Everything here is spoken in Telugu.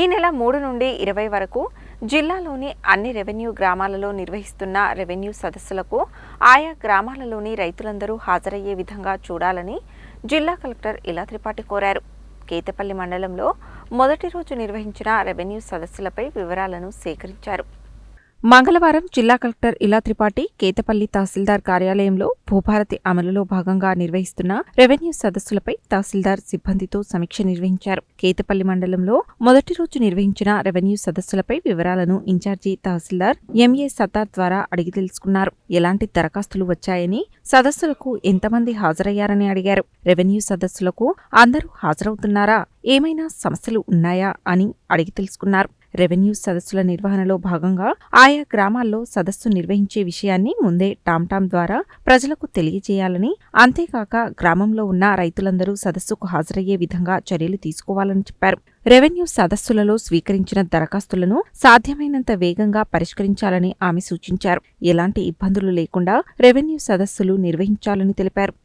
ఈ నెల మూడు నుండి ఇరవై వరకు జిల్లాలోని అన్ని రెవెన్యూ గ్రామాలలో నిర్వహిస్తున్న రెవెన్యూ సదస్సులకు ఆయా గ్రామాలలోని రైతులందరూ హాజరయ్యే విధంగా చూడాలని జిల్లా కలెక్టర్ ఇలా త్రిపాఠి కోరారు. కేతపల్లి మండలంలో మొదటి రోజు నిర్వహించిన రెవెన్యూ సదస్సులపై వివరాలను సేకరించారు. మంగళవారం జిల్లా కలెక్టర్ ఇలా త్రిపాఠి కేతపల్లి తహసీల్దార్ కార్యాలయంలో భూభారతి అమలులో భాగంగా నిర్వహిస్తున్న రెవెన్యూ సదస్సులపై తహసీల్దార్ సిబ్బందితో సమీక్ష నిర్వహించారు. కేతపల్లి మండలంలో మొదటి రోజు నిర్వహించిన రెవెన్యూ సదస్సులపై వివరాలను ఇన్ఛార్జి తహసీల్దార్ ఎంఏ సత్తార్ ద్వారా అడిగి తెలుసుకున్నారు. ఎలాంటి దరఖాస్తులు వచ్చాయని సదస్సులకు ఎంతమంది హాజరయ్యారని అడిగారు. రెవెన్యూ సదస్సులకు అందరూ హాజరవుతున్నారా? ఏమైనా సమస్యలు ఉన్నాయా అని అడిగి తెలుసుకున్నారు. రెవెన్యూ సదస్సుల నిర్వహణలో భాగంగా ఆయా గ్రామాల్లో సదస్సు నిర్వహించే విషయాన్ని ముందే టామ్టామ్ ద్వారా ప్రజలకు తెలియజేయాలని అంతేకాక గ్రామంలో ఉన్న రైతులందరూ సదస్సుకు హాజరయ్యే విధంగా చర్యలు తీసుకోవాలని చెప్పారు. రెవెన్యూ సదస్సులలో స్వీకరించిన దరఖాస్తులను సాధ్యమైనంత వేగంగా పరిష్కరించాలని ఆమె సూచించారు. ఎలాంటి ఇబ్బందులు లేకుండా రెవెన్యూ సదస్సులు నిర్వహించాలని తెలిపారు.